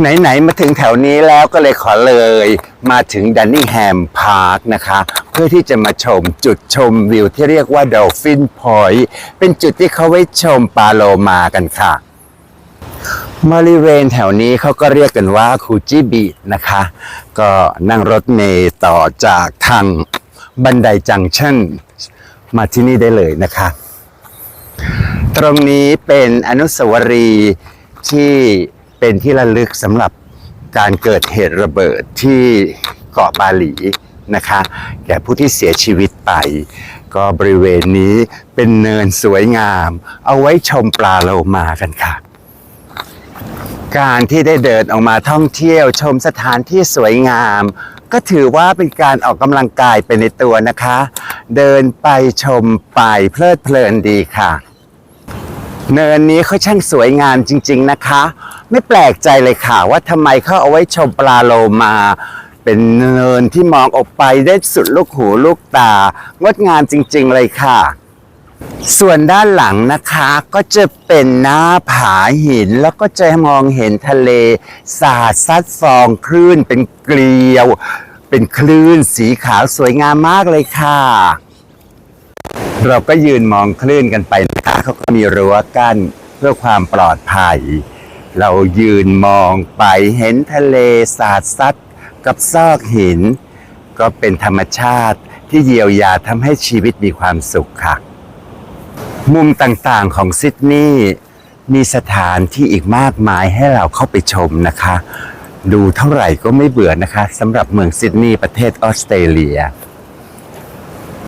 ไหนๆมาถึงแถวนี้แล้วก็เลยขอเลยมาถึงดันนิงแฮมพาร์คนะคะ เพื่อที่จะมาชมจุดชมวิวที่เรียกว่า Dolphin Point เป็นจุดที่เขาไว้ชมปลาโลมากันค่ะบริเวณแถวนี้เขาก็เรียกกันว่าคูจิบีนะคะ ก็นั่งรถเมล์ต่อจากทางบันไดจังชั่น มาที่นี่ได้เลยนะคะ ตรงนี้เป็นอนุสาวรีย์ที่ เป็นที่ระลึกสำหรับการเกิดเหตุระเบิดที่เกาะบาหลีนะคะแก่ผู้ที่เสียชีวิตไป ก็บริเวณนี้เป็นเนินสวยงาม เอาไว้ชมปลาโลมากันค่ะ การที่ได้เดินออกมาท่องเที่ยวชมสถานที่สวยงาม ก็ถือว่าเป็นการออกกำลังกายไปในตัวนะคะ เดินไปชมไปเพลิดเพลินดีค่ะ เนินนี้เขาช่างสวยงามจริง ๆนะคะ ไม่แปลกใจเลยค่ะ ว่าทำไมเขาเอาไว้ชมปลาโลมา เป็นเนินที่มองออกไปได้สุดลูกหูลูกตา งดงามจริง ๆ เลยค่ะ ส่วนด้านหลังนะคะก็จะเป็นหน้าผาหิน แล้วก็จะมองเห็นทะเล สาดซัดฟองคลื่นเป็นเกลียว เป็นคลื่นสีขาวสวยงามมากเลยค่ะ เราก็ยืนมองคลื่นกันไปนะคะเขาก็มีรั้วกั้นเพื่อความปลอดภัย เรายืนมองไปเห็นทะเลสาดซัดกับซอกหิน ก็เป็นธรรมชาติที่เยียวยาทำให้ชีวิตมีความสุขค่ะ มุมต่างๆของซิดนีย์มีสถานที่อีกมากมายให้เราเข้าไปชมนะคะ ดูเท่าไหร่ก็ไม่เบื่อนะคะสำหรับเมืองซิดนีย์ประเทศออสเตรเลีย